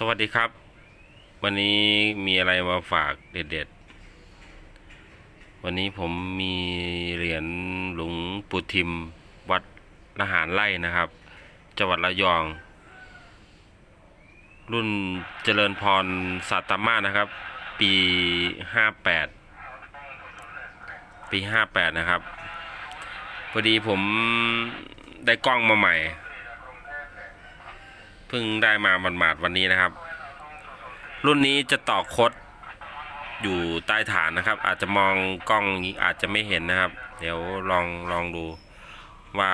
สวัสดีครับ วันนี้มีอะไรมาฝากเด็ดๆ วันนี้ผมมีเหรียญหลวงปู่ทิม วัดละหารไร่นะครับ จังหวัดระยอง รุ่นเจริญพรสัตตมานะครับ ปีห้าแปดปีห้าแปดนะครับ พอดีผมได้กล้องมาใหม่ เพิ่งได้มาหมาดๆวันนี้นะครับ รุ่นนี้จะต่อคดอยู่ใต้ฐานนะครับ อาจจะมองกล้องอาจจะไม่เห็นนะครับ เดี๋ยวลองลองดูว่า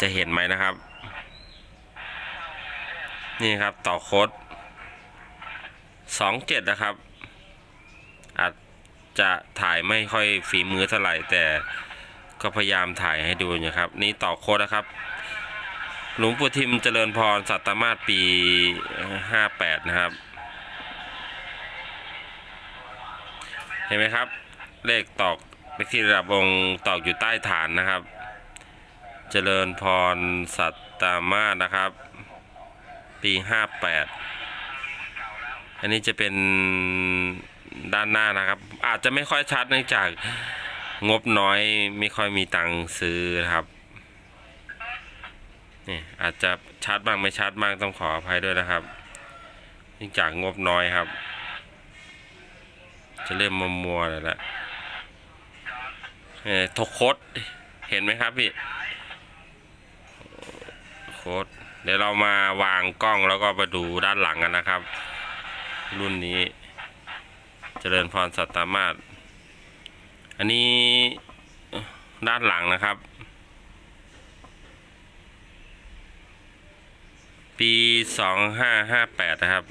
จะเห็นไหมนะครับ นี่ครับต่อโคดสองเจ็ดนะครับ อาจจะถ่ายไม่ค่อยฝีมือเท่าไหร่แต่ก็พยายามถ่ายให้ดูนะครับ นี่ต่อโคดนะครับ หลวงปู่ทิมเจริญพรสัตมาศปี 58 นะครับ เห็นไหมครับ เลขตอกเลขที่ระดับงตอกอยู่ใต้ฐานนะครับ เจริญพรสัตมาศนะครับ ปี 58 อันนี้จะเป็นด้านหน้านะครับ อาจจะไม่ค่อยชัดเนื่องจากงบน้อยไม่ค่อยมีตังค์ซื้อครับ นี่อาจจะชัดบ้างไม่ชัดบ้างต้องขออภัยด้วยนะครับเนื่องจากงบน้อยครับ จะเริ่มมัวมัวๆเลยละเออทกโคดเห็นไหมครับพี่โคดเดี๋ยวเรามาวางกล้องแล้วก็มาดูด้านหลังกันนะครับ รุ่นนี้เจริญพรสัตตมาศอันนี้ด้านหลังนะครับ ปีสองห้าห้าแปดนะครับ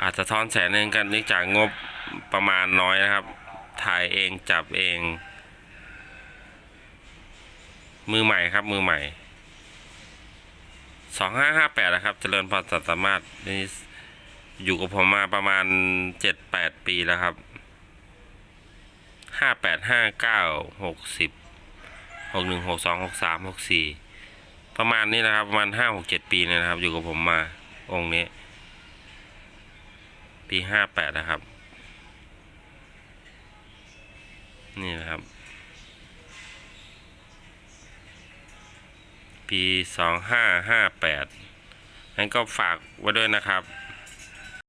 อาจจะท้อนแสนหนึ่งกันเนื่องจากงบประมาณน้อยนะครับ ถ่ายเองจับเอง มือใหม่ครับมือใหม่สองห้าห้าแปดนะครับ เจริญพรสัตมาศนี่อยู่กับผมมาประมาณเจ็ดแปดปีแล้วครับห้าแปดห้าเก้าหกสิบ หกหนึ่งหกสองหกสามหกสี่ประมาณนี้นะครับ ประมาณห้าหกเจ็ดปีเนี่ยนะครับ อยู่กับผมมาองค์นี้ ปีห้าแปดนะครับ นี่นะครับ ปีสองห้าห้าแปดงั้นก็ฝากไว้ด้วยนะครับ